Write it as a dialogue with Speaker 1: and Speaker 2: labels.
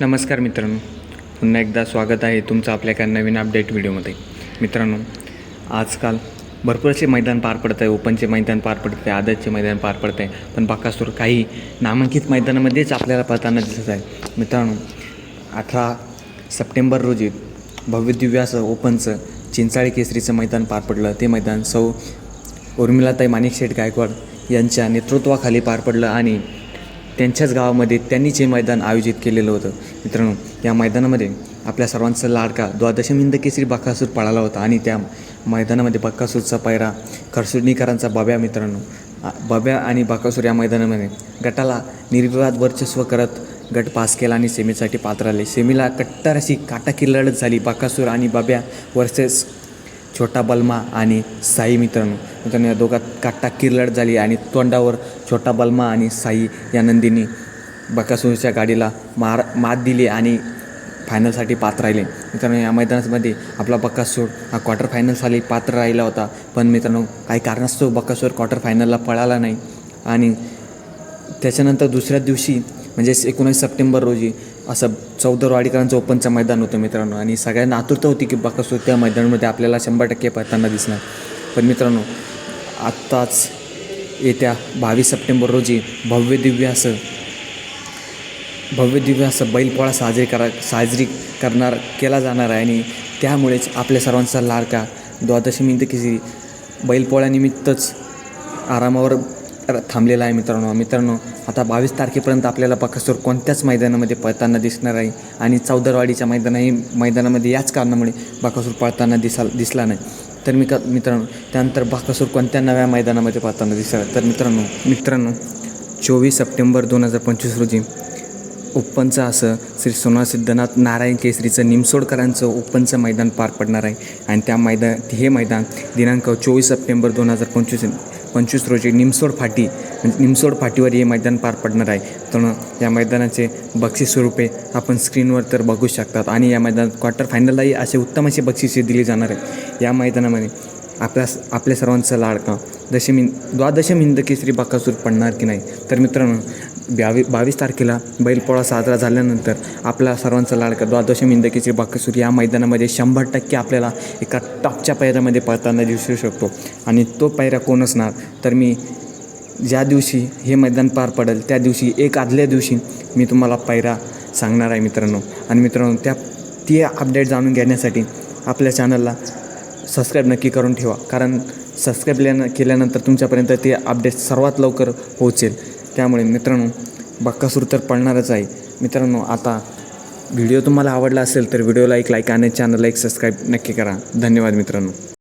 Speaker 1: नमस्कार मित्रांनो. पुन्हा एकदा स्वागत आहे तुमचं आपल्या एका नवीन अपडेट व्हिडिओमध्ये. मित्रांनो आजकाल भरपूर असे मैदान पार पडत आहे ओपनचे मैदान पार पडत आहे आदतचे मैदान पार पडत आहे पण बाकासूर काही नामांकित मैदानामध्येच आपल्याला पळताना दिसत आहे. मित्रांनो अठरा सप्टेंबर रोजी भव्य ओपनचं चिंचाळी केसरीचं मैदान पार पडलं. ते मैदान सौ उर्मिलाताई माणिकशेठ गायकवाड यांच्या नेतृत्वाखाली पार पडलं आणि त्यांच्याच गावामध्ये त्यांनीच हे मैदान आयोजित केलेलं होतं. मित्रांनो या मैदानामध्ये आपल्या सर्वांचा लाडका द्वादशमिंद केसरी बकासूर पळाला होता आणि त्या मैदानामध्ये बक्कासूरचा पायरा खरसुडणीकरांचा बब्या मित्रांनो बब्या आणि बाकासूर या मैदानामध्ये गटाला निर्विवाद वर्चस्व करत गट पास केला आणि सेमीसाठी पात्र आले. सेमीला कट्टर अशी काटाकी लढत झाली. बकासूर आणि बब्या वर्सेस छोटा बलमा आणि साई मित्रांनो. मित्रांनो या दोघात काट्टा किरलट झाली आणि तोंडावर छोटा बलमा आणि साई या नंदीने बकासूरच्या गाडीला मार मात दिली आणि फायनलसाठी पात्र राहिले. मित्रांनो या मैदानामध्ये आपला बक्कासूर हा क्वार्टर फायनलसाठी पात्र राहिला होता. पण मित्रांनो काही कारणास्तव बकासूर क्वार्टर फायनलला पळाला नाही. आणि त्याच्यानंतर दुसऱ्या दिवशी म्हणजेच एकोणीस सप्टेंबर रोजी असं चौदरवाडीकरांचं ओपनचं मैदान होतं मित्रांनो. आणि सगळ्यांना आतुरता होती की बकासूर त्या मैदानामध्ये आपल्याला शंभर टक्के पळताना दिसणार. पण मित्रांनो आत्ताच येत्या बावीस सप्टेंबर रोजी भव्य दिव्य असं भव्य दिव्य असं बैलपोळा साजरी करा साजरी करणार केला जाणार आहे. आणि त्यामुळेच आपल्या सर्वांचा लाडका द्वादशी केसरी बैलपोळ्यानिमित्तच आरामावर र- थांबलेला आहे मित्रांनो. मित्रांनो आता बावीस तारखेपर्यंत आपल्याला बकासूर कोणत्याच मैदानामध्ये पळताना दिसणार आहे आणि चौदरवाडीच्या मैदानाही मैदानामध्ये याच कारणामुळे बकासूर पळताना दिसा दिसला नाही. तर मी का मित्रांनो त्यानंतर बकासूर कोणत्या नव्या मैदानामध्ये पळताना दिसला तर मित्रांनो मित्रांनो चोवीस सप्टेंबर दोन हजार पंचवीस रोजी ओपनचं असं श्री सोना सिद्धनाथ नारायण केसरीचं निमसोडकरांचं ओपनचं मैदान पार पडणार आहे. आणि त्या मैदान हे मैदान दिनांक चोवीस सप्टेंबर दोन हजार पंचवीस पंचवीस रोजी निमसोड फाटी म्हणजे निमसोड फाटीवर हे मैदान पार पडणार आहे. तर या मैदानाचे बक्षीस स्वरूपे आपण स्क्रीनवर तर बघू शकतात आणि या मैदानात क्वार्टर फायनललाही असे उत्तम असे बक्षिसे दिली जाणार आहे. या मैदानामध्ये आपल्या आपल्या सर्वांचा लाडका दशमी द्वादशम हिंद केसरी बाकासूर पडणार की नाही? तर मित्रांनो बावी बावीस तारखेला बैलपोळा साजरा झाल्यानंतर आपला सर्वांचा लाडका द्वादशम मिंदकीची बाकसूर या मैदानामध्ये शंभर टक्के आपल्याला एका टॉपच्या पायऱ्यामध्ये पळताना दिसू शकतो. आणि तो पायरा कोण असणार? तर मी ज्या दिवशी हे मैदान पार पडेल त्या दिवशी एक आदल्या दिवशी मी तुम्हाला पायरा सांगणार आहे मित्रांनो. आणि मित्रांनो त्या ती अपडेट जाणून घेण्यासाठी आपल्या चॅनलला सबस्क्राईब नक्की करून ठेवा. कारण सबस्क्राईब केल्यानंतर तुमच्यापर्यंत ते अपडेट सर्वात लवकर पोहोचेल. त्यामुळे मित्रांनो बक्कासूर तर पडणारच आहे. मित्रांनो आता व्हिडिओ तुम्हाला आवडला असेल तर व्हिडिओला एक लाईक आणि चॅनलला एक सबस्क्राईब नक्की करा. धन्यवाद मित्रांनो.